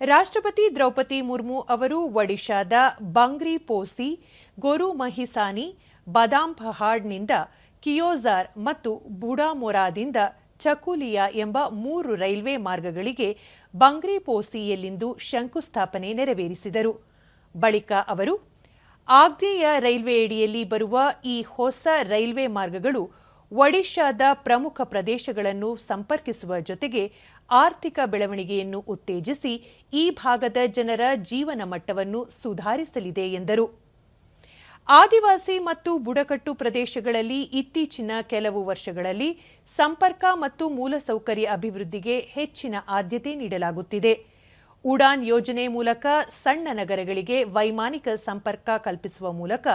ರಾಷ್ಟ್ರಪತಿ ದ್ರೌಪದಿ ಮುರ್ಮು ಅವರು ಒಡಿಶಾದ ಬಂಗ್ರಿ ಪೋಸಿ, ಗೊರು ಮಹಿಸಾನಿ ಬಾದಾಮ್ ಪಹಾಡ್ನಿಂದ ಕಿಯೋಜಾರ್ ಮತ್ತು ಬುಡಾಮೊರಾದಿಂದ ಚಕುಲಿಯಾ ಎಂಬ ಮೂರು ರೈಲ್ವೆ ಮಾರ್ಗಗಳಿಗೆ ಬಂಗ್ರಿ ಪೋಸಿಯಲ್ಲಿಂದು ಶಂಕುಸ್ಥಾಪನೆ ನೆರವೇರಿಸಿದರು. ಬಳಿಕ ಅವರು, ಆಗ್ನೇಯ ರೈಲ್ವೆಯಡಿಯಲ್ಲಿ ಬರುವ ಈ ಹೊಸ ರೈಲ್ವೆ ಮಾರ್ಗಗಳು ಒಡಿಶಾದ ಪ್ರಮುಖ ಪ್ರದೇಶಗಳನ್ನು ಸಂಪರ್ಕಿಸುವ ಜೊತೆಗೆ ಆರ್ಥಿಕ ಬೆಳವಣಿಗೆಯನ್ನು ಉತ್ತೇಜಿಸಿ ಈ ಭಾಗದ ಜನರ ಜೀವನ ಮಟ್ಟವನ್ನು ಸುಧಾರಿಸಲಿದೆ ಎಂದರು. ಆದಿವಾಸಿ ಮತ್ತು ಬುಡಕಟ್ಟು ಪ್ರದೇಶಗಳಲ್ಲಿ ಇತ್ತೀಚಿನ ಕೆಲವು ವರ್ಷಗಳಲ್ಲಿ ಸಂಪರ್ಕ ಮತ್ತು ಮೂಲಸೌಕರ್ಯ ಅಭಿವೃದ್ಧಿಗೆ ಹೆಚ್ಚಿನ ಆದ್ಯತೆ ನೀಡಲಾಗುತ್ತಿದೆ. ಉಡಾನ್ ಯೋಜನೆ ಮೂಲಕ ಸಣ್ಣ ನಗರಗಳಿಗೆ ವೈಮಾನಿಕ ಸಂಪರ್ಕ ಕಲ್ಪಿಸುವ ಮೂಲಕ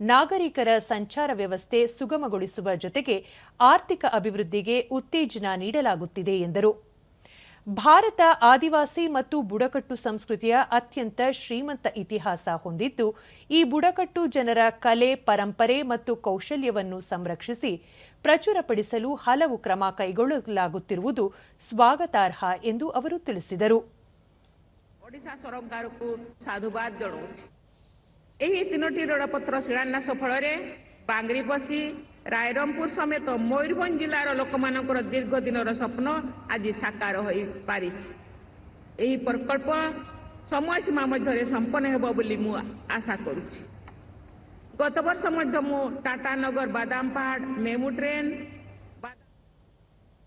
ನಾಗರಿಕರ ಸಂಚಾರ ವ್ಯವಸ್ಥೆ ಸುಗಮಗೊಳಿಸುವ ಜೊತೆಗೆ ಆರ್ಥಿಕ ಅಭಿವೃದ್ಧಿಗೆ ಉತ್ತೇಜನ ನೀಡಲಾಗುತ್ತಿದೆ ಎಂದರು. ಭಾರತ, ಆದಿವಾಸಿ ಮತ್ತು ಬುಡಕಟ್ಟು ಸಂಸ್ಕೃತಿಯ ಅತ್ಯಂತ ಶ್ರೀಮಂತ ಇತಿಹಾಸ ಹೊಂದಿದ್ದು, ಈ ಬುಡಕಟ್ಟು ಜನರ ಕಲೆ, ಪರಂಪರೆ ಮತ್ತು ಕೌಶಲ್ಯವನ್ನು ಸಂರಕ್ಷಿಸಿ ಪ್ರಚುರಪಡಿಸಲು ಹಲವು ಕ್ರಮ ಕೈಗೊಳ್ಳಲಾಗುತ್ತಿರುವುದು ಸ್ವಾಗತಾರ್ಹ ಎಂದು ಅವರು ತಿಳಿಸಿದರು. ବାଙ୍ଗରିପୋଷି ରାୟରଙ୍ଗପୁର ସମେତ ମୟୂରଭଞ୍ଜ ଜିଲ୍ଲାର ଲୋକମାନଙ୍କର ଦୀର୍ଘ ଦିନର ସ୍ୱପ୍ନ ଆଜି ସାକାର ହୋଇପାରିଛି। ଏହି ପ୍ରକଳ୍ପ ସମୟସୀମା ମଧ୍ୟରେ ସମ୍ପନ୍ନ ହେବ ବୋଲି ମୁଁ ଆଶା କରୁଛି। ଗତ ବର୍ଷ ମଧ୍ୟ ମୁଁ ଟାଟାନଗର ବାଦାମପାହାଡ଼ ମେମୁ ଟ୍ରେନ୍